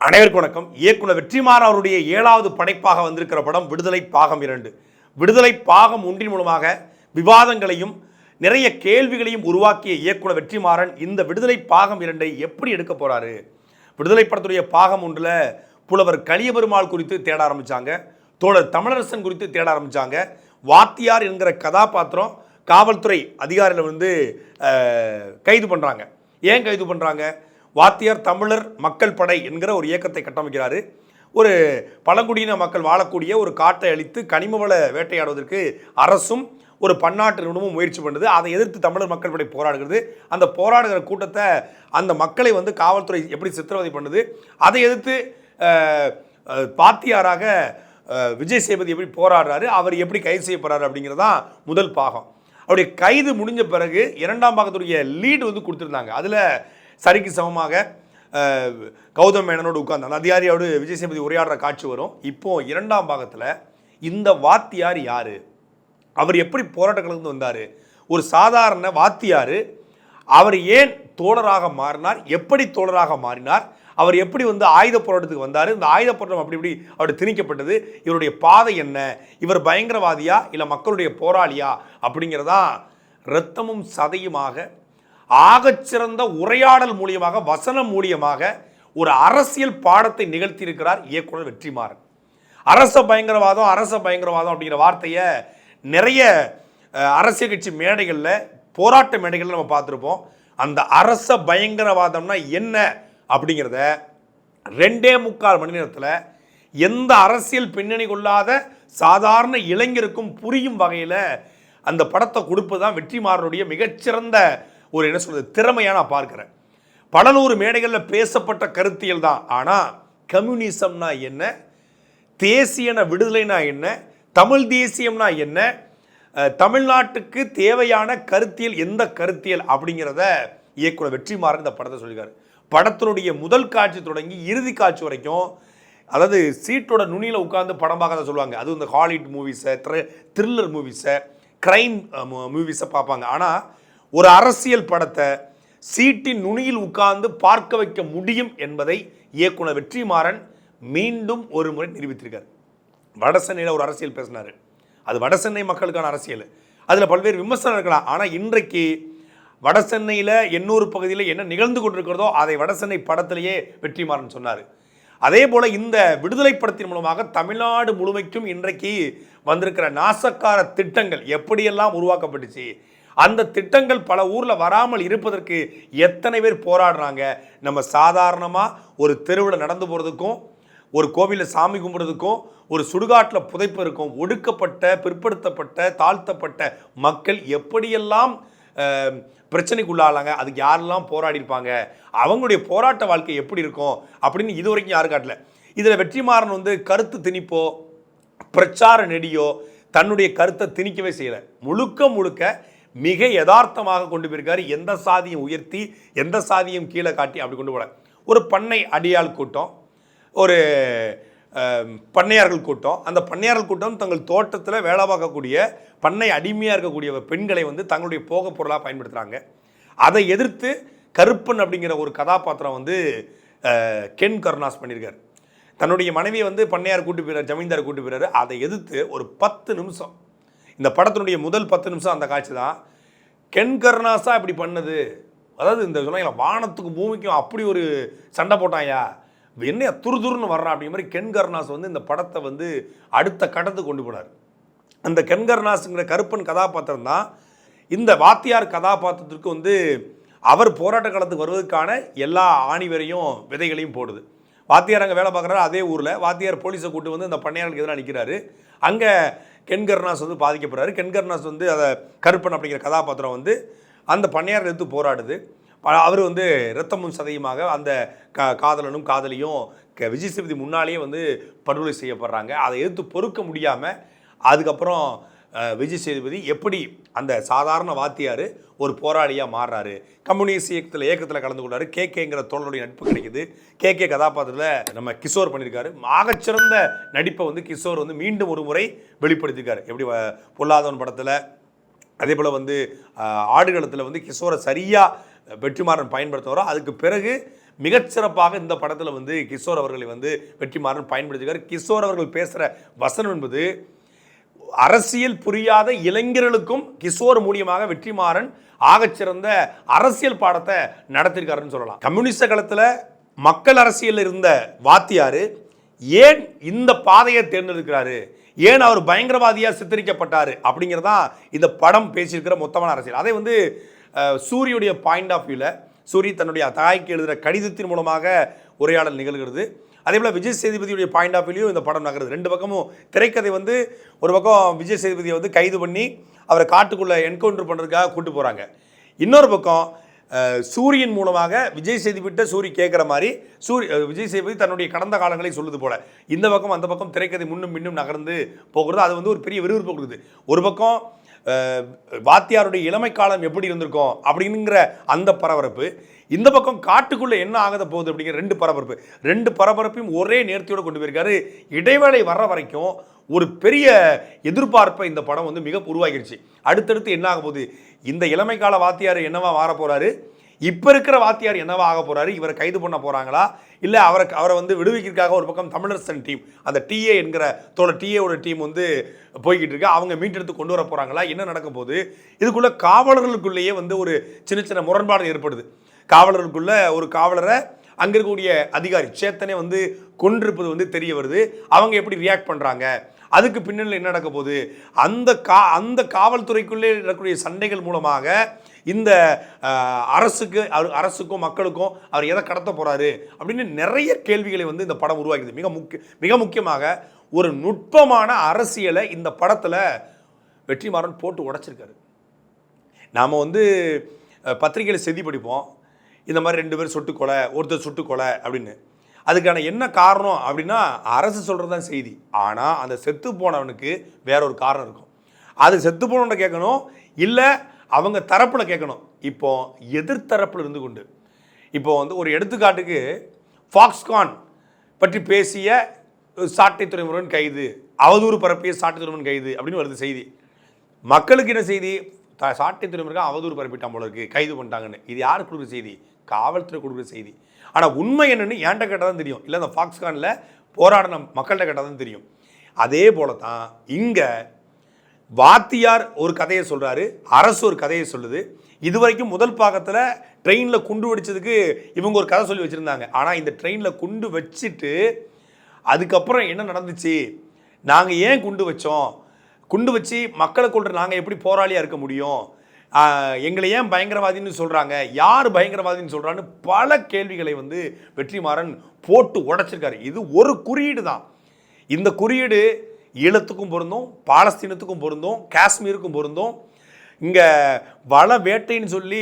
அனைவருக்கும் வணக்கம். இயக்குனர் வெற்றிமாறன் அவருடைய ஏழாவது படைப்பாக வந்திருக்கிற படம் விடுதலை பாகம் இரண்டு. விடுதலை பாகம் ஒன்றின் மூலமாக விவாதங்களையும் நிறைய கேள்விகளையும் உருவாக்கிய இயக்குனர் வெற்றிமாறன் இந்த விடுதலை பாகம் இரண்டை எப்படி எடுக்க போறாரு? விடுதலை படத்துடைய பாகம் ஒன்றில் புலவர் கலியபெருமாள் குறித்து தேட ஆரம்பிச்சாங்க. தோழர் தமிழரசன் குறித்து தேட ஆரம்பித்தாங்க வாத்தியார் என்கிற கதாபாத்திரம் காவல்துறை அதிகாரியில் வந்து கைது பண்ணுறாங்க ஏன் கைது பண்ணுறாங்க வாத்தியார் தமிழர் மக்கள் படை என்கிற ஒரு இயக்கத்தை கட்டமைக்கிறார். ஒரு பழங்குடியின மக்கள் வாழக்கூடிய ஒரு காட்டை அழித்து கனிம வள வேட்டையாடுவதற்கு அரசும் ஒரு பன்னாட்டு நிறுவனமும் முயற்சி பண்ணுது. அதை எதிர்த்து தமிழர் மக்கள் படை போராடுகிறது. அந்த போராடுகிற கூட்டத்தை அந்த மக்களை வந்து காவல்துறை எப்படி சித்திரவதை பண்ணுது? அதை எதிர்த்து பாத்தியாராக விஜய் சேபதி எப்படி போராடுறாரு? அவர் எப்படி கைது செய்யப்படுறாரு அப்படிங்கிறது தான் முதல் பாகம். அவருடைய கைது முடிஞ்ச பிறகு இரண்டாம் பாகத்துடைய லீடு வந்து கொடுத்துருந்தாங்க. அதில் சரிக்கு சமமாக கௌதம் மேனனோடு உட்கார்ந்து அந்த அதிகாரியோடு விஜய் சேபதி உரையாடுற காட்சி வரும். இப்போது இரண்டாம் பாகத்தில் இந்த வாத்தியார் யார்? அவர் எப்படி போராட்ட கலந்து வந்தார்? ஒரு சாதாரண வாத்தியார். அவர் ஏன் தோழராக மாறினார்? எப்படி தோழராக மாறினார்? அவர் எப்படி வந்து ஆயுத போராட்டத்துக்கு வந்தார்? இந்த ஆயுத போராட்டம் அப்படி இப்படி அவர் திணிக்கப்பட்டது. இவருடைய பாதை என்ன? இவர் பயங்கரவாதியா? இல்லை மக்களுடைய போராளியா? அப்படிங்கிறதா இரத்தமும் சதையுமாக ஆகச்சிறந்த உரையாடல் மூலியமாக வசனம் மூலியமாக ஒரு அரசியல் பாடத்தை நிகழ்த்தியிருக்கிறார் இயக்குனர் வெற்றிமாறன். அரச பயங்கரவாதம் அரச பயங்கரவாதம் அப்படிங்கிற வார்த்தையை நிறைய அரசியல் கட்சி மேடைகளில் போராட்ட மேடைகளில் நம்ம பார்த்துருப்போம். அந்த அரச பயங்கரவாதம்னா என்ன அப்படிங்கிறத ரெண்டே முக்கால் மணி நேரத்தில் எந்த அரசியல் பின்னணி கொள்ளாத சாதாரண இளைஞருக்கும் புரியும் வகையில் அந்த படத்தை கொடுப்பது தான் வெற்றிமாறனுடைய மிகச்சிறந்த ஒரு என்ன சொல்கிறது திறமையாக நான் பார்க்குறேன். பல நூறு மேடைகளில் பேசப்பட்ட கருத்தியல் தான். ஆனால் கம்யூனிசம்னா என்ன? தேசியன விடுதலைனா என்ன? தமிழ் தேசியம்னா என்ன? தமிழ்நாட்டுக்கு தேவையான கருத்தியல் எந்த கருத்தியல் அப்படிங்கிறத இயக்குனர் வெற்றிமாறன் இந்த படத்தை சொல்லியிருக்காரு. படத்தினுடைய முதல் காட்சி தொடங்கி இறுதி காட்சி வரைக்கும் அதாவது சீட்டோட நுனியில் உட்காந்து படம் பார்க்காத சொல்லுவாங்க. அதுவும் இந்த ஹாலிவுட் மூவிஸை த்ரில்லர் மூவிஸை க்ரைம் மூவிஸை பார்ப்பாங்க. ஆனால் ஒரு அரசியல் படத்தை சீட்டின் நுனியில் உட்கார்ந்து பார்க்க வைக்க முடியும் என்பதை இயக்குனர் வெற்றிமாறன் மீண்டும் ஒரு முறை நிரூபித்திருக்கார். வடசென்னையில் ஒரு அரசியல் பேசினார். அது வடசென்னை மக்களுக்கான அரசியல். அதில் பல்வேறு விமர்சனம் இருக்கலாம். ஆனால் இன்றைக்கு வடசென்னையில் எண்ணூறு பகுதியில் என்ன நிகழ்ந்து கொண்டிருக்கிறதோ அதை வடசென்னை படத்திலேயே வெற்றிமாறன் சொன்னார். அதே போல் இந்த விடுதலை படத்தின் மூலமாக தமிழ்நாடு முழுமைக்கும் இன்றைக்கு வந்திருக்கிற நாசக்கார திட்டங்கள் எப்படியெல்லாம் உருவாக்கப்பட்டுச்சு அந்த திட்டங்கள் பல ஊரில் வராமல் இருப்பதற்கு எத்தனை பேர் போராடுறாங்க? நம்ம சாதாரணமாக ஒரு தெருவில் நடந்து போகிறதுக்கும் ஒரு கோவிலில் சாமி கும்பிட்றதுக்கும் ஒரு சுடுகாட்டில் புதைப்பு இருக்கும் ஒடுக்கப்பட்ட பிற்படுத்தப்பட்ட தாழ்த்தப்பட்ட மக்கள் எப்படியெல்லாம் பிரச்சனைக்கு உள்ளாளாங்க அதுக்கு யாரெல்லாம் போராடி இருப்பாங்க அவங்களுடைய போராட்ட வாழ்க்கை எப்படி இருக்கும்? அப்படின்னு இது வரைக்கும் யாரும் காட்டல. இதில் வெற்றிமாறன் வந்து கருத்து திணிப்போ பிரச்சார நெடியோ தன்னுடைய கருத்தை திணிக்கவே செய்யலை. முழுக்க முழுக்க மிக யதார்த்தமாக கொண்டு போயிருக்காரு. எந்த சாதியும் உயர்த்தி எந்த சாதியும் கீழே காட்டி அப்படி கொண்டு போல ஒரு பண்ணை அடியாள் கூட்டம் ஒரு பண்ணையார்கள் கூட்டம். அந்த பண்ணையார்கள் கூட்டம் தங்கள் தோட்டத்தில் வேலை பார்க்கக்கூடிய பண்ணை அடிமையாக இருக்கக்கூடிய பெண்களை வந்து தங்களுடைய போக பொருளாக பயன்படுத்துகிறாங்க அதை எதிர்த்து கருப்பன் அப்படிங்கிற ஒரு கதாபாத்திரம் வந்து கென் கருணாஸ் பண்ணியிருக்கார். தன்னுடைய மனைவியை வந்து பண்ணையார் கூட்டு போயிறார் ஜமீன்தார் கூட்டு போயிறாரு அதை எதிர்த்து ஒரு பத்து நிமிஷம் இந்த படத்தினுடைய முதல் பத்து நிமிஷம் அந்த காட்சி தான். கென் கருணாஸா இப்படி பண்ணது. அதாவது இந்த சொன்னாங்களா வானத்துக்கும் பூமிக்கும் அப்படி ஒரு சண்டை போட்டாயா? என்ன துருதுருன்னு வர்றான் அப்படிங்கிற மாதிரி கென் கருணாஸ் வந்து இந்த படத்தை வந்து அடுத்த கட்டத்துக்கு கொண்டு போனார். அந்த கென்கர்நாஸுங்கிற கருப்பன் கதாபாத்திரம் தான் இந்த வாத்தியார் கதாபாத்திரத்திற்கு வந்து அவர் போராட்ட காலத்துக்கு வருவதற்கான எல்லா ஆணிவரையும் விதைகளையும் போடுது. வாத்தியார் அங்கே வேலை பார்க்குறாரு அதே ஊரில். வாத்தியார் போலீஸை கூட்டு வந்து இந்த பண்ணையாளருக்கு எதிராக நிற்கிறாரு அங்கே கென்கர்னாஸ் வந்து பாதிக்கப்படுறாரு. கென்கர்னாஸ் வந்து அதை கருப்பன் அப்படிங்கிற கதாபாத்திரம் வந்து அந்த பண்ணையார் எடுத்து போராடுது. ப- அவர் வந்து இரத்தமும் சதையுமாக அந்த க காதலனும் காதலியும் க விஜய் சேதுபதி முன்னாலேயே வந்து படுகொலை செய்யப்படுறாங்க. அதை எதிர்த்து பொறுக்க முடியாமல் அதுக்கப்புறம் விஜய் சேதுபதி எப்படி அந்த சாதாரண வாத்தியார் ஒரு போராளியாக மாறுறாரு? கம்யூனிஸ்ட் இயக்கத்தில் இயக்கத்தில் கலந்து கொள்றாரு. கே கேங்கிற தோழருடைய நட்பு கிடைக்குது. கே கே கதாபாத்திரத்தில் நம்ம கிஷோர் பண்ணியிருக்காரு. ஆகச்சிறந்த நடிப்பை வந்து கிஷோர் வந்து மீண்டும் ஒரு முறை வெளிப்படுத்தியிருக்காரு. எப்படி பொல்லாதவன் படத்தில் அதே போல் வந்து ஆடுகளத்தில் வந்து கிஷோரை சரியாக வெற்றிமாறன் பயன்படுத்துவாரோ அதுக்கு பிறகு மிகச்சிறப்பாக இந்த படத்தில் வந்து கிஷோர் அவர்களை வந்து வெற்றிமாறன் பயன்படுத்தியிருக்காரு. கிஷோர் அவர்கள் பேசுகிற வசனம் என்பது அரசியல் புரியாத இளைஞர்களுக்கும் கிஷோர் மூலியமாக வெற்றிமாறன் ஆகச்சிறந்த அரசியல் பாடத்தை நடத்திருக்காருன்னு சொல்லலாம். கம்யூனிஸ்ட காலத்தில் மக்கள் அரசியலில் இருந்த வாத்தியார் ஏன் இந்த பாதையை தேர்ந்தெடுக்கிறாரு? ஏன் அவர் பயங்கரவாதியாக சித்தரிக்கப்பட்டார்? அப்படிங்கிறதான் இந்த படம் பேசியிருக்கிற மொத்தமான அரசியல். அதை வந்து அஹ், சூரியுடைய பாயிண்ட் ஆஃப் வியூவில் சூரி தன்னுடைய தாய்க்கு எழுதுகிற கடிதத்தின் மூலமாக உரையாடல் நிகழ்கிறது. அதே போல் விஜய் சேதுபதியுடைய பாயிண்ட் ஆஃப் வியூலையும் இந்த படம் நகருது. ரெண்டு பக்கமும் திரைக்கதை வந்து ஒரு பக்கம் விஜய் சேதுபதியை வந்து கைது பண்ணி அவரை காட்டுக்குள்ளே என்கவுண்டர் பண்ணுறதுக்காக கூட்டு போகிறாங்க இன்னொரு பக்கம் சூரியன் மூலமாக விஜய் சேதுபதிட்ட சூரி கேட்குற மாதிரி சூரிய விஜய் சேதுபதி தன்னுடைய கடந்த காலங்களை சொல்லுது போல. இந்த பக்கம் அந்த பக்கம் திரைக்கதை முன்னும் பின்னும் நகர்ந்து போகிறது. அது வந்து ஒரு பெரிய விறுவிறுப்பு கொடுக்குது. ஒரு பக்கம் வாத்தியாருடைய இளமை காலம் எப்படி இருந்திருக்கும் அப்படிங்கிற அந்த பரபரப்பு இந்த பக்கம் காட்டுக்குள்ளே என்ன ஆகத போகுது அப்படிங்கிற ரெண்டு பரபரப்பு. ரெண்டு பரபரப்பையும் ஒரே நேர்த்தியோடு கொண்டு போயிருக்காரு. இடைவேளை வர்ற வரைக்கும் ஒரு பெரிய எதிர்பார்ப்பை இந்த படம் வந்து மிக உருவாகிருச்சு அடுத்தடுத்து என்ன ஆக போகுது? இந்த இளமை கால வாத்தியார் என்னவா மாற போகிறாரு இப்போ இருக்கிற வாத்தியார் என்னவா ஆக போகிறாரு இவரை கைது பண்ண போகிறாங்களா இல்லை அவரை அவரை வந்து விடுவிக்கிறதுக்காக ஒரு பக்கம் தமிழரசன் டீம் அந்த டிஏ என்கிற தோட டிஏவோட டீம் வந்து போய்கிட்டு இருக்கு. அவங்க மீட்டெடுத்து கொண்டு வர போகிறாங்களா என்ன நடக்கும் போகுது? இதுக்குள்ளே காவலர்களுக்குள்ளேயே வந்து ஒரு சின்ன சின்ன முரண்பாடு ஏற்படுது. காவலருக்குள்ள ஒரு காவலரை அங்கே இருக்கக்கூடிய அதிகாரி சேத்தனே வந்து கொண்டிருப்பது வந்து தெரிய வருது. அவங்க எப்படி ரியாக்ட் பண்ணுறாங்க அதுக்கு பின்னணியில் என்ன நடக்க போகுது? அந்த கா அந்த காவல்துறைக்குள்ளே இருக்கக்கூடிய சண்டைகள் மூலமாக இந்த அரசுக்கு அவர் அரசுக்கும் மக்களுக்கும் அவர் எதை கடத்த போகிறாரு அப்படின்னு நிறைய கேள்விகளை வந்து இந்த படம் உருவாக்குது. மிக முக்கிய மிக முக்கியமாக ஒரு நுட்பமான அரசியலை இந்த படத்தில் வெற்றிமாறன் போட்டு உடைச்சிருக்காரு. நாம் வந்து பத்திரிகையில் செய்தி படிப்போம். இந்த மாதிரி ரெண்டு பேர் சுட்டு கொலை ஒருத்தர் சுட்டு கொலை அப்படின்னு. அதுக்கான என்ன காரணம் அப்படின்னா அரசு சொல்கிறது தான் செய்தி. ஆனால் அந்த செத்து போனவனுக்கு வேற ஒரு காரணம் இருக்கும். அது செத்து போனவன் கேட்கணும் இல்லை அவங்க தரப்பில் கேட்கணும். இப்போ எதிர்த்தரப்பில் இருந்து கொண்டு. இப்போ வந்து ஒரு எடுத்துக்காட்டுக்கு ஃபாக்ஸ்கான் பற்றி பேசிய சாட்டை துறைமுருகன் கைது அவதூறு பரப்பிய சாட்டை துறைமுருகன் கைது அப்படின்னு வருது செய்தி. மக்களுக்கு என்ன செய்தி? த- சாட்டை துறைமுருகன் அவதூறு பரப்பிட்டான் போல இருக்கு கைது பண்ணிட்டாங்கன்னு. இது யார் கொடுக்குற செய்தி? காவல்துறை கொடுக்குற செய்தி. ஆனால் உண்மை என்னென்னு ஏன்ட்ட கேட்டால் தான் தெரியும். இல்லை அந்த ஃபாக்ஸ்கானில் போராடின மக்கள்கிட்ட கேட்டால் தான் தெரியும். அதே போல தான் இங்கே வாத்தியார் ஒரு கதையை சொல்கிறாரு அரசு ஒரு கதையை சொல்லுது. இதுவரைக்கும் முதல் பாகத்தில் ட்ரெயினில் குண்டு வெடிச்சதுக்கு இவங்க ஒரு கதை சொல்லி வச்சுருந்தாங்க. ஆனால் இந்த ட்ரெயினில் குண்டு வச்சுட்டு அதுக்கப்புறம் என்ன நடந்துச்சு? நாங்கள் ஏன் குண்டு வச்சோம்? குண்டு வச்சு மக்களை கொள்கிற நாங்கள் எப்படி போராளியாக இருக்க முடியும்? எங்களை ஏன் பயங்கரவாதின்னு சொல்கிறாங்க யார் பயங்கரவாதின்னு சொல்கிறான்னு பல கேள்விகளை வந்து வெற்றிமாறன் போட்டு உடைச்சிருக்காரு. இது ஒரு குறியீடு தான். இந்த குறியீடு ஈழத்துக்கும் பொருந்தும் பாலஸ்தீனத்துக்கும் பொருந்தும் காஷ்மீருக்கும் பொருந்தும் இங்கே வள வேட்டைன்னு சொல்லி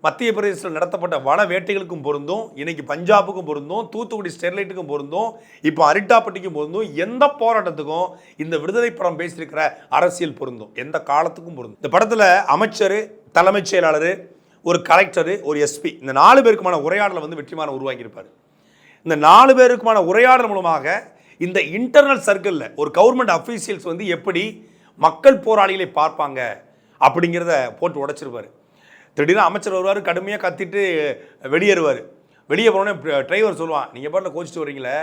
மத்திய பிரதேசத்தில் நடத்தப்பட்ட வள வேட்டைகளுக்கும் பொருந்தும் இன்றைக்கி பஞ்சாபுக்கும் பொருந்தும் தூத்துக்குடி ஸ்டெர்லைட்டுக்கும் பொருந்தும் இப்போ அரிட்டாப்பட்டிக்கும் பொருந்தும் எந்த போராட்டத்துக்கும் இந்த விடுதலை படம் பேசியிருக்கிற அரசியல் பொருந்தும் எந்த காலத்துக்கும் பொருந்தும். இந்த படத்தில் அமைச்சர் தலைமைச் செயலாளர் ஒரு கலெக்டர் ஒரு எஸ்பி இந்த நாலு பேருக்குமான உரையாடலை வந்து வெற்றிமாறன் உருவாக்கியிருப்பார். இந்த நாலு பேருக்குமான உரையாடல் மூலமாக இந்த இன்டர்னல் சர்க்கிளில் ஒரு கவர்மெண்ட் அஃபீஷியல்ஸ் வந்து எப்படி மக்கள் போராளிகளை பார்ப்பாங்க அப்படிங்கிறத போட்டு உடைச்சிருப்பாரு. திடீர்னு அமைச்சர் வருவார் கடுமையாக கத்திட்டு வெளியேறுவார். வெளியே போனோடனே டிரைவர் சொல்லுவான் நீங்கள் பாட்டில் கோச்சிட்டு வரீங்களே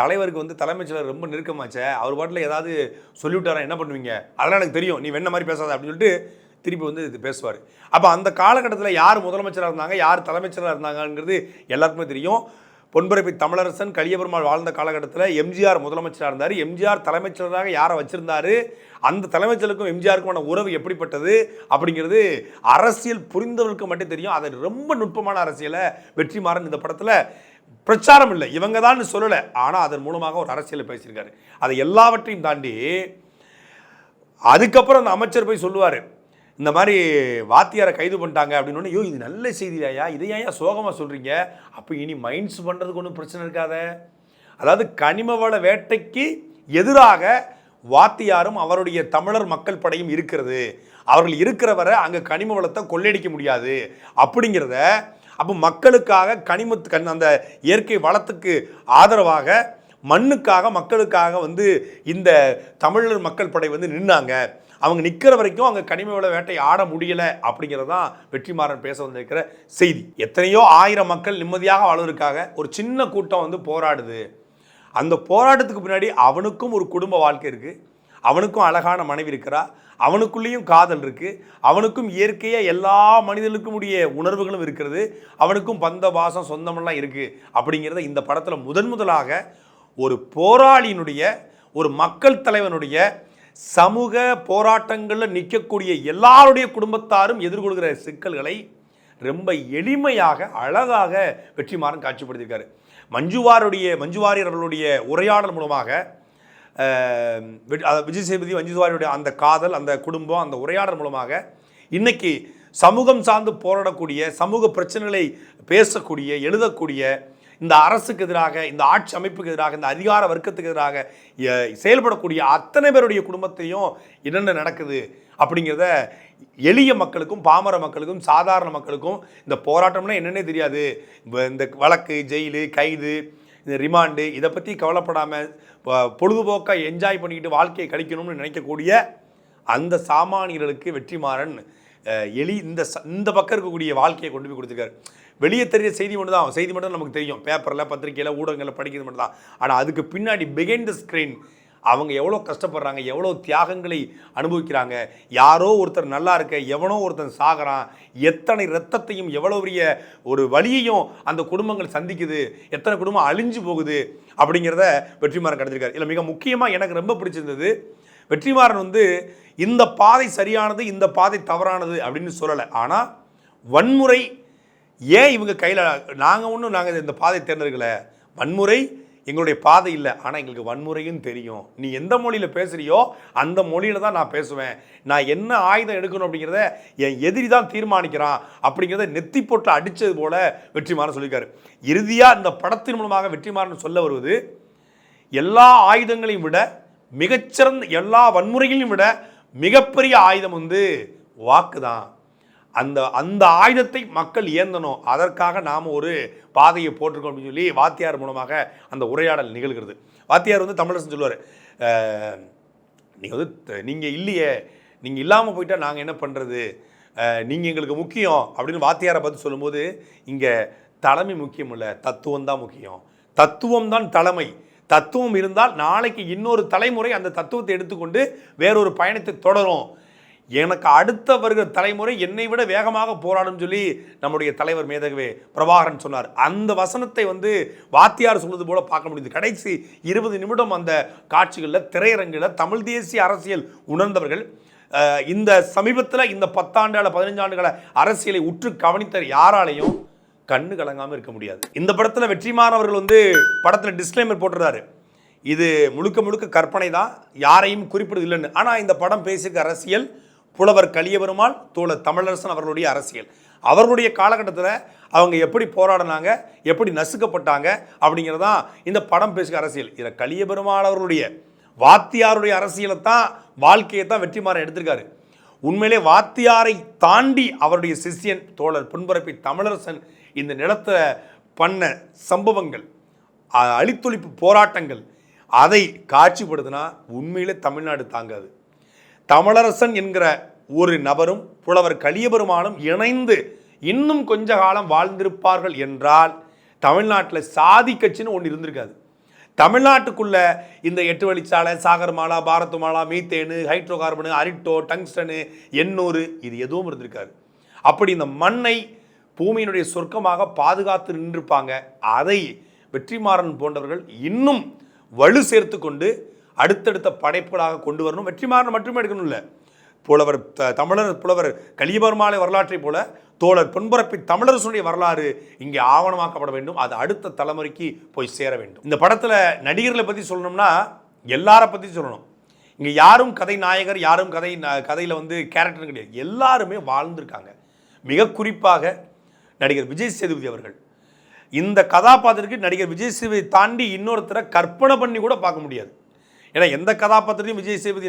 தலைவருக்கு வந்து தலைமைச் செயலர் ரொம்ப நெருக்கமாச்சே அவர் பாட்டில் ஏதாவது சொல்லிவிட்டாரா என்ன பண்ணுவீங்க? அதெல்லாம் எனக்கு தெரியும் நீ வெண்ண மாதிரி பேசாத அப்படின்னு சொல்லிட்டு திருப்பி வந்து இது பேசுவார். அப்போ அந்த காலகட்டத்தில் யார் முதலமைச்சராக இருந்தாங்க யார் தலைமைச்சராக இருந்தாங்கங்கிறது எல்லாருக்குமே தெரியும். பொன்பரப்பி தமிழரசன் கலியபெருமாள் வாழ்ந்த காலகட்டத்தில் எம்ஜிஆர் முதலமைச்சராக இருந்தார். எம்ஜிஆர் தலைமைச்சராக யாரை வச்சுருந்தாரு? அந்த தலைமைச்சருக்கும் எம்ஜிஆருக்குமான உறவு எப்படிப்பட்டது? அப்படிங்கிறது அரசியல் புரிந்தவர்களுக்கு மட்டும் தெரியும். அது ரொம்ப நுட்பமான அரசியலை வெற்றிமாறன் இந்த படத்தில் பிரச்சாரம் இல்லை. இவங்க தான் சொல்லலை. ஆனால் அதன் மூலமாக ஒரு அரசியலை பேசியிருக்காரு. அதை எல்லாவற்றையும் தாண்டி அதுக்கப்புறம் அந்த அமைச்சர் போய் சொல்லுவார். இந்த மாதிரி வாத்தியாரை கைது பண்ணிட்டாங்க அப்படின்னு ஐயோ இது நல்ல செய்தியாயா இதை ஏன் சோகமாக சொல்கிறீங்க அப்போ இனி மைண்ட்ஸ் பண்ணுறதுக்கு ஒன்றும் பிரச்சனை இருக்காத. அதாவது கனிம வள வேட்டைக்கு எதிராக வாத்தியாரும் அவருடைய தமிழர் மக்கள் படையும் இருக்கிறது. அவர்கள் இருக்கிற வரை அங்கே கனிம வளத்தை கொள்ளையடிக்க முடியாது. அப்படிங்கிறத அப்போ மக்களுக்காக கனிமத்து கண் அந்த இயற்கை வளத்துக்கு ஆதரவாக மண்ணுக்காக மக்களுக்காக வந்து இந்த தமிழர் மக்கள் படை வந்து நின்னாங்க. அவங்க நிற்கிற வரைக்கும் அங்கே கனிம வள வேட்டை ஆட முடியலை அப்படிங்கிறது தான் வெற்றிமாறன் பேச வந்திருக்கிற செய்தி. எத்தனையோ ஆயிரம் மக்கள் நிம்மதியாக வாழ்வதற்காக ஒரு சின்ன கூட்டம் வந்து போராடுது. அந்த போராட்டத்துக்கு பின்னாடி அவனுக்கும் ஒரு குடும்ப வாழ்க்கை இருக்குது அவனுக்கும் அழகான மனைவி இருக்கிறா. அவனுக்குள்ளேயும் காதல் இருக்குது அவனுக்கும் இயற்கையாக எல்லா மனிதர்களுக்கும் உடைய உணர்வுகளும் இருக்கிறது. அவனுக்கும் பந்த பாசம் சொந்தமெல்லாம் இருக்குது அப்படிங்கிறத இந்த படத்தில் முதன் முதலாக ஒரு போராளியினுடைய ஒரு மக்கள் தலைவனுடைய சமூக போராட்டங்களில் நிற்கக்கூடிய எல்லாருடைய குடும்பத்தாரும் எதிர்கொள்கிற சிக்கல்களை ரொம்ப எளிமையாக அழகாக வெற்றிமாறன் காட்சிப்படுத்தியிருக்காரு. மஞ்சுவாருடைய மஞ்சுவாரியர் அவர்களுடைய உரையாடல் மூலமாக விஜய் சேதுபதி மஞ்சுவாரியுடைய அந்த காதல் அந்த குடும்பம் அந்த உரையாடல் மூலமாக இன்றைக்கி சமூகம் சார்ந்து போராடக்கூடிய சமூக பிரச்சனைகளை பேசக்கூடிய எழுதக்கூடிய இந்த அரசுக்கு எதிராக இந்த ஆட்சி அமைப்புக்கு எதிராக இந்த அதிகார வர்க்கத்துக்கு எதிராக செயல்படக்கூடிய அத்தனை பேருடைய குடும்பத்தையும் என்னென்ன நடக்குது அப்படிங்கிறத எளிய மக்களுக்கும் பாமர மக்களுக்கும் சாதாரண மக்களுக்கும் இந்த போராட்டம்னா என்னென்னே தெரியாது. இந்த வழக்கு ஜெயிலு கைது இந்த ரிமாண்டு இதை பற்றி கவலைப்படாமல் பொழுதுபோக்காக என்ஜாய் பண்ணிக்கிட்டு வாழ்க்கையை கழிக்கணும்னு நினைக்கக்கூடிய அந்த சாமானியர்களுக்கு வெற்றிமாறன் எளி இந்த இந்த பக்கம் இருக்கக்கூடிய வாழ்க்கையை கொண்டு போய் கொடுத்துருக்காரு. வெளியே தெரிய செய்தி மட்டும் தான் செய்தி மட்டும் நமக்கு தெரியும். பேப்பரில் பத்திரிக்கையில் ஊடகங்களில் படிக்கிறது மட்டும் தான் ஆனால் அதுக்கு பின்னாடி பிகைண்ட் த ஸ்க்ரீன் அவங்க எவ்வளோ கஷ்டப்படுறாங்க எவ்வளோ தியாகங்களை அனுபவிக்கிறாங்க யாரோ ஒருத்தர் நல்லா இருக்க எவனோ ஒருத்தன் சாகிறான் எத்தனை ரத்தத்தையும் எவ்வளோ பெரிய ஒரு வழியையும் அந்த குடும்பங்கள் சந்திக்குது எத்தனை குடும்பம் அழிஞ்சு போகுது அப்படிங்கிறத வெற்றிமாறன் கடந்திருக்காரு இல்லை மிக முக்கியமாக எனக்கு ரொம்ப பிடிச்சிருந்தது வெற்றிமாறன் வந்து இந்த பாதை சரியானது இந்த பாதை தவறானது அப்படின்னு சொல்லலை. ஆனால் வன்முறை ஏன் இவங்க கையில் நாங்கள் ஒன்றும் நாங்கள் இந்த பாதை தேர்ந்தெடுக்கல? வன்முறை எங்களுடைய பாதை இல்லை. ஆனால் எங்களுக்கு வன்முறையும் தெரியும். நீ எந்த மொழியில் பேசுகிறியோ அந்த மொழியில் தான் நான் பேசுவேன். நான் என்ன ஆயுதம் எடுக்கணும் அப்படிங்கிறத என் எதிரி தான் தீர்மானிக்கிறான் அப்படிங்கிறத நெத்தி போட்டு அடித்தது போல வெற்றிமாறன் சொல்லியிருக்காரு. இறுதியாக இந்த படத்தின் மூலமாக வெற்றிமாறன் சொல்ல வருவது எல்லா ஆயுதங்களையும் விட மிகச்சிறந்த எல்லா வன்முறைகளையும் விட மிகப்பெரிய ஆயுதம் வந்து வாக்கு தான் அந்த அந்த ஆயுதத்தை மக்கள் ஏந்தணும். அதற்காக நாம் ஒரு பாதையை போட்டிருக்கோம் அப்படின்னு சொல்லி வாத்தியார் மூலமாக அந்த உரையாடல் நிகழ்கிறது. வாத்தியார் வந்து தமிழரசன் சொல்லுவார் நீங்கள் வந்து நீங்கள் இல்லையே நீங்கள் இல்லாமல் போயிட்டால் நாங்கள் என்ன பண்ணுறது நீங்கள் எங்களுக்கு முக்கியம். அப்படின்னு வாத்தியாரை பார்த்து சொல்லும்போது இங்கே தலைமை முக்கியம் இல்லை தத்துவம் தான் முக்கியம். தத்துவம் தான் தலைமை. தத்துவம் இருந்தால் நாளைக்கு இன்னொரு தலைமுறை அந்த தத்துவத்தை எடுத்துக்கொண்டு வேறொரு பயணத்தை தொடரும். எனக்கு அடுத்த வருகிற தலைமுறை என்னை விட வேகமாக போராடும் சொல்லி நம்முடைய தலைவர் மேதகவே பிரபாகரன் சொன்னார். அந்த வசனத்தை வந்து வாத்தியார் சொல்வது போல பார்க்க முடியுது. கடைசி இருபது நிமிடம் அந்த காட்சிகளில் திரையரங்கில் தமிழ் தேசிய அரசியல் உணர்ந்தவர்கள் இந்த சமீபத்தில் இந்த பத்தாண்டு பதினஞ்சு ஆண்டுகள அரசியலை உற்று கவனித்த யாராலையும் கண்ணு கலங்காமல் இருக்க முடியாது. இந்த படத்தில் வெற்றிமாறன் அவர்கள் வந்து படத்தில் டிஸ்க்ளைமர் போட்டுறாரு இது முழுக்க முழுக்க கற்பனை தான் யாரையும் குறிப்பிடுது இல்லைன்னு. ஆனால் இந்த படம் பேசியிருக்க அரசியல் புலவர் கலியபெருமாள் தோழர் தமிழரசன் அவர்களுடைய அரசியல். அவர்களுடைய காலகட்டத்தில் அவங்க எப்படி போராடினாங்க எப்படி நசுக்கப்பட்டாங்க அப்படிங்கிறதான் இந்த படம் பேசுகிற அரசியல். இதில் கலியபெருமாள் அவர்களுடைய வாத்தியாருடைய அரசியலை தான் வாழ்க்கையை தான் வெற்றிமாறன் எடுத்திருக்காரு. உண்மையிலே வாத்தியாரை தாண்டி அவருடைய சிஷ்யன் தோழர் புன்பரப்பி தமிழரசன் இந்த நிலத்தை பண்ண சம்பவங்கள் அழித்தொழிப்பு போராட்டங்கள் அதை காட்சிப்படுத்தினா உண்மையிலே தமிழ்நாடு தாங்காது. தமிழரசன் என்கிற ஒரு நபரும் புலவர் கலியபெருமானும் இணைந்து இன்னும் கொஞ்ச காலம் வாழ்ந்திருப்பார்கள் என்றால் தமிழ்நாட்டில் சாதி கட்சின்னு ஒன்று இருந்திருக்காது. தமிழ்நாட்டுக்குள்ள இந்த எட்டு வழிச்சாலை Sagarmala Bharatmala methane hydrocarbon அரிட்டோ டங்ஸ்டனு எண்ணூறு இது எதுவும் இருந்திருக்காரு அப்படி இந்த மண்ணை பூமியினுடைய சொர்க்கமாக பாதுகாத்து நின்றிருப்பாங்க. அதை வெற்றிமாறன் போன்றவர்கள் இன்னும் வலு சேர்த்து கொண்டு அடுத்தடுத்த படைப்புகளாக கொண்டு வரணும். வெற்றிமாறன் மட்டுமே எடுக்கணும் இல்லை புலவர் த- தமிழர் புலவர் கலியபெருமாளை வரலாற்றைப் போல தோழர் பொன்பரப்பி தமிழரசுடைய வரலாறு இங்கே ஆவணமாக்கப்பட வேண்டும். அது அடுத்த தலைமுறைக்கு போய் சேர வேண்டும். இந்த படத்தில் நடிகர்களை பற்றி சொல்லணும்னா எல்லாரை பற்றி சொல்லணும். இங்கே யாரும் கதை நாயகர் யாரும் கதை கதையில் வந்து கேரக்டர் கிடையாது. எல்லாருமே வாழ்ந்திருக்காங்க. மிக குறிப்பாக நடிகர் விஜய் சேதுபதி அவர்கள். இந்த கதாபாத்திரத்துக்கு நடிகர் விஜய் சேதுபதி தாண்டி இன்னொருத்தரை கற்பனை பண்ணி கூட பார்க்க முடியாது. ஏன்னா எந்த கதாபாத்திரத்தையும் விஜய் சேதுபதி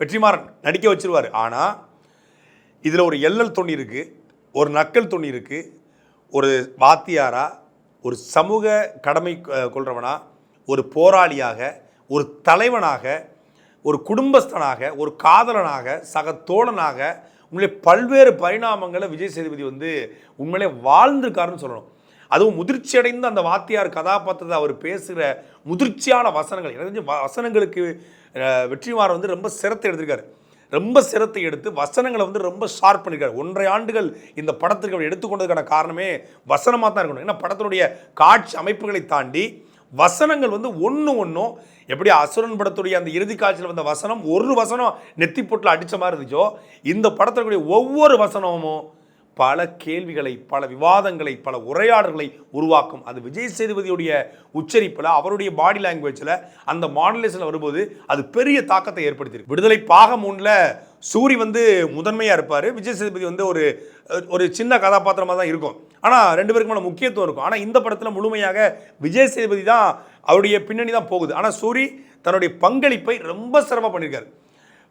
வெற்றிமாறன் நடிக்க வச்சிருவார். ஆனால் இதில் ஒரு எல்லல் துணி இருக்குது ஒரு நக்கல் துணி இருக்குது ஒரு வாத்தியாரா ஒரு சமூக கடமை அஹ், கொள்றவனா ஒரு போராளியாக ஒரு தலைவனாக ஒரு குடும்பஸ்தனாக ஒரு காதலனாக சக தோழனாக உண்மையிலே பல்வேறு பரிணாமங்களை விஜய் சேதுபதி வந்து உண்மையிலே வாழ்ந்திருக்காருன்னு சொல்லணும். அதுவும் முதிர்ச்சி அடைந்த அந்த வாத்தியார் கதாபாத்திரத்தை அவர் பேசுகிற முதிர்ச்சியான வசனங்கள். எனக்கு வ- வசனங்களுக்கு வெற்றிமாறன் வந்து ரொம்ப சிரத்தை எடுத்திருக்காரு. ரொம்ப சிரத்தை எடுத்து வசனங்களை வந்து ரொம்ப ஷார்ப் பண்ணியிருக்காரு ஒன்றரை ஆண்டுகள் இந்த படத்திற்கு அவர் எடுத்துக்கொண்டதுக்கான காரணமே வசனமாக தான் இருக்கணும். ஏன்னா படத்தினுடைய காட்சி அமைப்புகளை தாண்டி வசனங்கள் வந்து ஒன்று ஒன்றும் எப்படி அசுரன் படத்துடைய அந்த இறுதி காட்சியில் வந்த வசனம் ஒரு வசனம் நெத்தி பொட்டில் அடித்த மாதிரி இருந்துச்சோ இந்த படத்தில் ஒவ்வொரு வசனமும் பல கேள்விகளை பல விவாதங்களை பல உரையாடல்களை உருவாக்கும். அது விஜய் சேதுபதியுடைய உச்சரிப்பில் அவருடைய பாடி லாங்குவேஜில் அந்த மாடலேஷனில் வரும்போது அது பெரிய தாக்கத்தை ஏற்படுத்தியிருக்கு. விடுதலை பாகம் ஒன்றில் சூரி வந்து முதன்மையாக இருப்பார். விஜய் சேதுபதி வந்து ஒரு ஒரு சின்ன கதாபாத்திரமாக தான் இருக்கும். ஆனால் ரெண்டு பேருக்குமான முக்கியத்துவம் இருக்கும். ஆனால் இந்த படத்தில் முழுமையாக விஜய் சேதுபதி தான் அவருடைய பின்னணி தான் போகுது. ஆனால் சூரி தன்னுடைய பங்களிப்பை ரொம்ப சிரமம் பண்ணியிருக்காரு.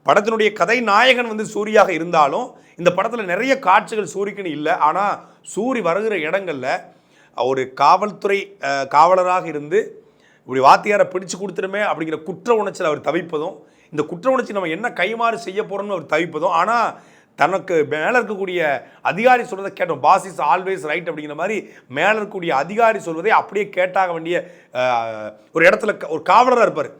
படத்தினுடைய கதை நாயகன் வந்து சூரியாக இருந்தாலும் இந்த படத்தில் நிறைய காட்சிகள் சூரிக்குன்னு இல்லை. ஆனால் சூரி வருகிற இடங்களில் ஒரு காவல்துறை காவலராக இருந்து இப்படி வாத்தியாரை பிடிச்சு கொடுத்துருமே அப்படிங்கிற குற்ற உணர்ச்சியில் அவர் தவிப்பதும் இந்த குற்ற உணர்ச்சி நம்ம என்ன கைமாறு செய்ய போகிறோம்னு அவர் தவிப்பதும் ஆனால் தனக்கு மேலே இருக்கக்கூடிய அதிகாரி சொல்கிறத கேட்டோம். பாஸ் இஸ் ஆல்வேஸ் ரைட் அப்படிங்கிற மாதிரி மேலே இருக்கக்கூடிய அதிகாரி சொல்வதை அப்படியே கேட்டாக வேண்டிய ஒரு இடத்துல க- ஒரு காவலராக இருப்பார்.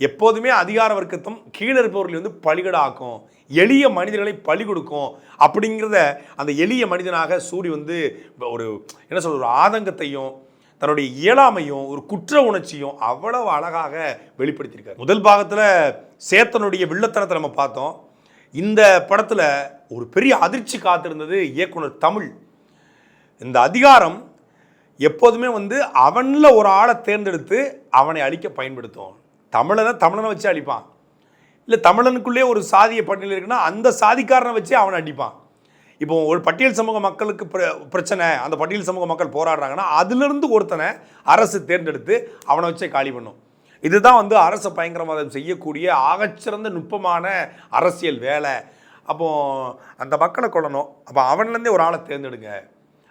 எப்போதுமே அதிகார வர்க்கத்தும் கீழே இருப்பவர்களை வந்து பலிகடாக்கும் எளிய மனிதர்களை பலி கொடுக்கும் அப்படிங்கிறத அந்த எளிய மனிதனாக சூரி வந்து ஒரு என்ன சொல்ற ஒரு ஆதங்கத்தையும் தன்னுடைய இயலாமையும் ஒரு குற்ற உணர்ச்சியும் அவ்வளவு அழகாக வெளிப்படுத்தியிருக்காரு. முதல் பாகத்தில் சேத்தனுடைய வில்லத்தனத்தை நம்ம பார்த்தோம். இந்த படத்தில் ஒரு பெரிய அதிர்ச்சி காத்திருந்தது இயக்குனர் தமிழ். இந்த அதிகாரம் எப்போதுமே வந்து அவனில் ஒரு ஆளை தேர்ந்தெடுத்து அவனை அழிக்க பயன்படுத்தும். தமிழனை தமிழனை வச்சு அடிப்பான். இல்லை தமிழனுக்குள்ளே ஒரு சாதிய பட்டியல் இருக்குன்னா அந்த சாதிக்காரனை வச்சு அவனை அடிப்பான். இப்போ ஒரு பட்டியல் சமூக மக்களுக்கு பிர- பிரச்சனை அந்த பட்டியல் சமூக மக்கள் போராடுறாங்கன்னா அதிலிருந்து ஒருத்தனை அரசு தேர்ந்தெடுத்து அவனை வச்சே காலி பண்ணும். இதுதான் வந்து அரசு பயங்கரவாதம் செய்யக்கூடிய ஆகச்சிறந்த நுட்பமான அரசியல் வேலை. அப்போ அந்த மக்களை கொள்ளணும் அப்போ அவன்லேருந்தே ஒரு ஆளை தேர்ந்தெடுங்க.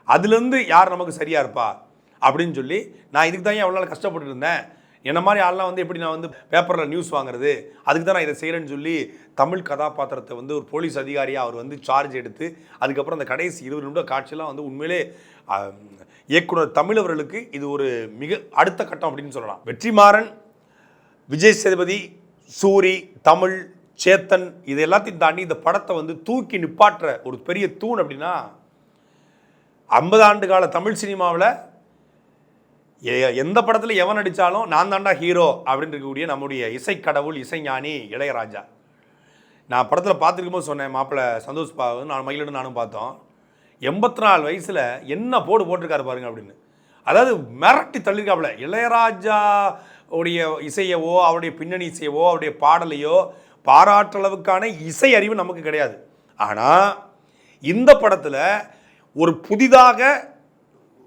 அதுலேருந்து யார் நமக்கு சரியாக இருப்பா? அப்படின்னு சொல்லி நான் இதுக்கு தான் ஏன் அவ்வளோ நாள் கஷ்டப்பட்டு இருந்தேன்? என்ன மாதிரி ஆள்லாம் வந்து எப்படி நான் வந்து பேப்பரில் நியூஸ் வாங்குறது? அதுக்கு தான் நான் இதை செய்கிறேன்னு சொல்லி தமிழ் கதாபாத்திரத்தை வந்து ஒரு போலீஸ் அதிகாரியாக அவர் வந்து சார்ஜ் எடுத்து அதுக்கப்புறம் அந்த கடைசி இருபது நிமிட காட்சியெல்லாம் வந்து உண்மையிலே இயக்குனர் தமிழவர்களுக்கு இது ஒரு மிக அடுத்த கட்டம் அப்படின்னு சொல்லலாம். வெற்றிமாறன் விஜய் சேதுபதி சூரி தமிழ் சேத்தன் இது எல்லாத்தையும் தாண்டி இந்த படத்தை வந்து தூக்கி நிப்பாட்டுற ஒரு பெரிய தூண் அப்படின்னா ஐம்பது ஆண்டு கால தமிழ் சினிமாவில் எந்த படத்தில் எவன் நடித்தாலும் நான் தாண்டா ஹீரோ அப்படின்னு இருக்கக்கூடிய நம்முடைய இசைக்கடவுள் இசைஞானி இளையராஜா. நான் படத்தில் பார்த்துருக்கும்போது சொன்னேன் மாப்பிள்ள சந்தோஷ் பா நான் மயிலோடு நானும் பார்த்தோம். எண்பத்தி நாலு வயசில் என்ன போடு போட்டிருக்காரு பாருங்க அப்படின்னு. அதாவது மிரட்டி தள்ளிருக்காப்புல. இளையராஜா உடைய இசையவோ அவருடைய பின்னணி இசையவோ அவருடைய பாடலையோ பாராட்டளவுக்கான இசை அறிவு நமக்கு கிடையாது. ஆனால் இந்த படத்தில் ஒரு புதிதாக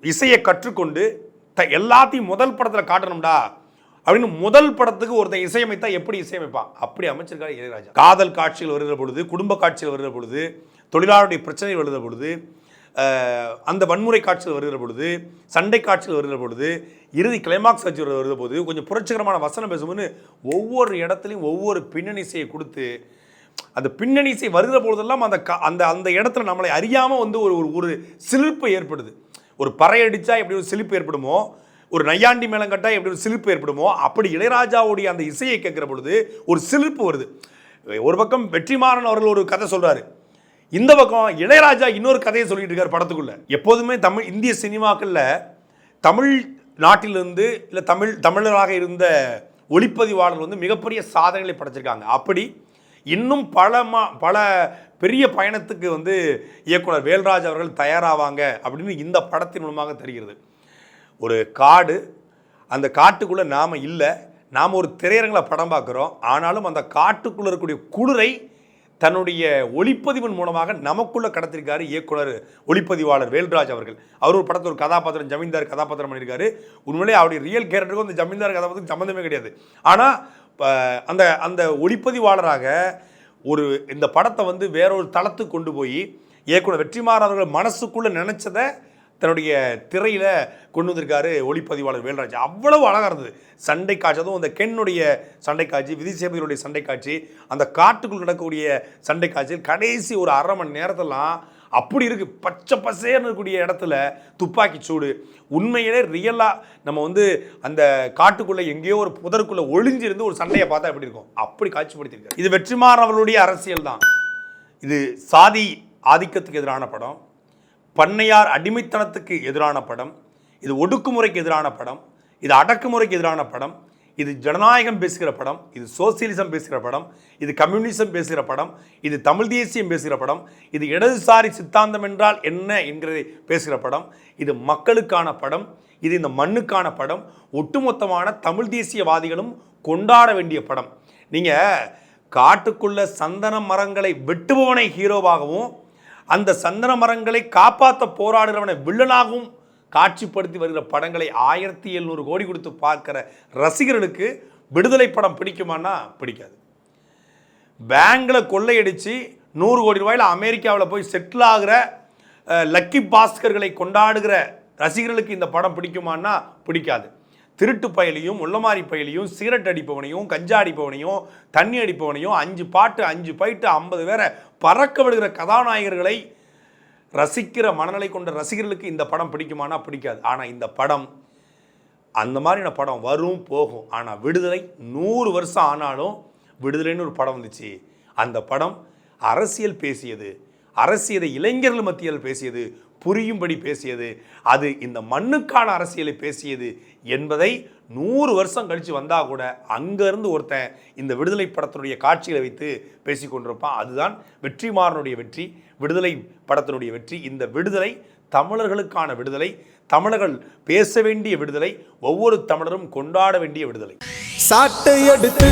இசையை கற்றுக்கொண்டு எல்லாத்தையும் முதல் படத்தில் காட்டணும்டா அப்படின்னு முதல் படத்துக்கு ஒருத்தன் இசையமைத்தா எப்படி இசையமைப்பான்? அப்படி அமைச்சிருக்காரு இளையராஜா. காதல் காட்சிகள் வருகிற பொழுது குடும்ப காட்சிகள் வருகிற பொழுது தொழிலாளருடைய பிரச்சனைகள் வருகிற பொழுது அந்த வன்முறை காட்சிகள் வருகிற பொழுது சண்டை காட்சிகள் வருகிற பொழுது இறுதி கிளைமாக்ஸ் காட்சி வருகிற போது கொஞ்சம் புரட்சிகரமான வசனம் பேசும்போது ஒவ்வொரு இடத்துலையும் ஒவ்வொரு பின்னணி இசையை கொடுத்து அந்த பின்னணி இசை வருகிற பொழுதெல்லாம் அந்த க- அந்த அந்த இடத்துல நம்மளை அறியாமல் வந்து ஒரு ஒரு- ஒரு சிலிர்ப்பு ஏற்படுது. ஒரு பறை அடித்தா எப்படி ஒரு சிலிப்பு ஏற்படுமோ ஒரு நையாண்டி மேளம் எப்படி ஒரு சிலிப்பு ஏற்படுமோ அப்படி இளையராஜாவுடைய அந்த இசையை கேட்குற பொழுது ஒரு சிலிப்பு வருது. ஒரு பக்கம் வெற்றிமாறன் அவர்கள் ஒரு கதை சொல்கிறாரு இந்த பக்கம் இளையராஜா இன்னொரு கதையை சொல்லிட்டு இருக்கார் படத்துக்குள்ளே. எப்போதுமே தமிழ் இந்திய சினிமாக்களில் தமிழ் நாட்டிலிருந்து இல்லை தமிழ் தமிழராக இருந்த ஒளிப்பதிவாளர் வந்து மிகப்பெரிய சாதனைகளை படைச்சிருக்காங்க. அப்படி இன்னும் பல மா பல பெரிய பயணத்துக்கு வந்து இயக்குனர் வேல்ராஜ் அவர்கள் தயாராவாங்க அப்படின்னு இந்த படத்தின் மூலமாக தெரிகிறது. ஒரு காடு அந்த காட்டுக்குள்ளே நாம் இல்லை நாம் ஒரு திரையரங்களை படம் பார்க்குறோம். ஆனாலும் அந்த காட்டுக்குள்ளே இருக்கக்கூடிய குளிரை தன்னுடைய ஒளிப்பதிவின் மூலமாக நமக்குள்ளே கடத்திருக்காரு இயக்குனர் ஒளிப்பதிவாளர் வேல்ராஜ் அவர்கள். அவர் ஒரு படத்தில் ஒரு கதாபாத்திரம் ஜமீன்தார் கதாபாத்திரம் பண்ணியிருக்காரு. உண்மையிலே அவருடைய ரியல் கேரக்டருக்கும் அந்த ஜமீன்தார் கதாபாத்திரம் சம்மந்தமே கிடையாது. ஆனால் அந்த அந்த ஒளிப்பதிவாளராக ஒரு இந்த படத்தை வந்து வேறொரு தளத்துக்கு கொண்டு போய் இயக்குனர் வெற்றிமாறன் அவர்கள் மனசுக்குள்ளே நினச்சதை தன்னுடைய திரையில் கொண்டு வந்திருக்காரு ஒளிப்பதிவாளர் வேல்ராஜ். அவ்வளவு அழகாக இருந்தது. சண்டை காட்சி அதுவும் அந்த கென்னுடைய சண்டை காட்சி விதி சேவையுடைய சண்டை காட்சி அந்த காட்டுக்குள் நடக்கக்கூடிய சண்டை காட்சியில் கடைசி ஒரு அரை மணி நேரத்தெல்லாம் அப்படி இருக்குது பச்சை பசேர்னு இருக்கக்கூடிய இடத்துல துப்பாக்கி சூடு. உண்மையிலே ரியலாக நம்ம வந்து அந்த காட்டுக்குள்ளே எங்கேயோ ஒரு புதருக்குள்ளே ஒளிஞ்சிருந்து ஒரு சண்டையை பார்த்தா எப்படி இருக்கும்? அப்படி காட்சிப்படுத்தியிருக்காரு. இது வெற்றிமாறன் அவர்களுடைய அரசியல் தான். இது சாதி ஆதிக்கத்துக்கு எதிரான படம். பண்ணையார் அடிமைத்தனத்துக்கு எதிரான படம். இது ஒடுக்குமுறைக்கு எதிரான படம். இது அடக்குமுறைக்கு எதிரான படம். இது ஜனநாயகம் பேசுகிற படம் இது சோசியலிசம் பேசுகிற படம் இது கம்யூனிசம் பேசுகிற படம் இது தமிழ் தேசியம் பேசுகிற படம் இது இடதுசாரி சித்தாந்தம் என்றால் என்ன என்கிறதை பேசுகிற படம் இது மக்களுக்கான படம் இது இந்த மண்ணுக்கான படம் ஒட்டுமொத்தமான தமிழ் தேசியவாதிகளும் கொண்டாட வேண்டிய படம். நீங்கள் காட்டுக்குள்ள சந்தன மரங்களை வெட்டுபவனை ஹீரோவாகவும் அந்த சந்தன மரங்களை காப்பாற்ற போராடுகிறவனை வில்லனாகவும் காட்சிப்படுத்தி வருகிற படங்களை ஆயிரத்தி எழுநூறு கோடி கொடுத்து பார்க்குற ரசிகர்களுக்கு விடுதலை படம் பிடிக்குமானா பிடிக்காது. பேங்கில் கொள்ளையடித்து நூறு கோடி ரூபாயில் அமெரிக்காவில் போய் செட்டில் ஆகிற லக்கி பாஸ்கர்களை கொண்டாடுகிற ரசிகர்களுக்கு இந்த படம் பிடிக்குமானா பிடிக்காது. திருட்டு பயலையும் உள்ளமாரி பயலையும் சிகரெட் அடிப்பவனையும் கஞ்சா அடிப்பவனையும் தண்ணி அடிப்பவனையும் அஞ்சு பாட்டு அஞ்சு பைட்டு ஐம்பது பேரை பறக்க விடுகிற கதாநாயகர்களை ரசிக்கிற மனநிலை கொண்ட ரசிகர்களுக்கு இந்த படம் பிடிக்குமானா பிடிக்காது. ஆனால் இந்த படம் அந்த மாதிரியான படம் வரும் போகும். ஆனால் விடுதலை நூறு வருஷம் ஆனாலும் விடுதலைன்னு ஒரு படம் வந்துச்சு. அந்த படம் அரசியல் பேசியது. அரசியலை இளைஞர்கள் மத்தியில் பேசியது. புரியும்படி பேசியது அது இந்த மண்ணுக்கான அரசியலை பேசியது என்பதை நூறு வருஷம் கழித்து வந்தால் கூட அங்கேருந்து ஒருத்தன் இந்த விடுதலை படத்தினுடைய காட்சிகளை வைத்து பேசி கொண்டிருப்பான். அதுதான் வெற்றிமாறனுடைய வெற்றி விடுதலை படத்தினுடைய வெற்றி. இந்த விடுதலை தமிழர்களுக்கான விடுதலை தமிழர்கள் பேச வேண்டிய விடுதலை ஒவ்வொரு தமிழரும் கொண்டாட வேண்டிய விடுதலை. சாட்டை எடுத்து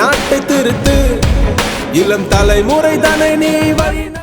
நாட்டை திருத்து இளம் தலைமுறை தானே நீ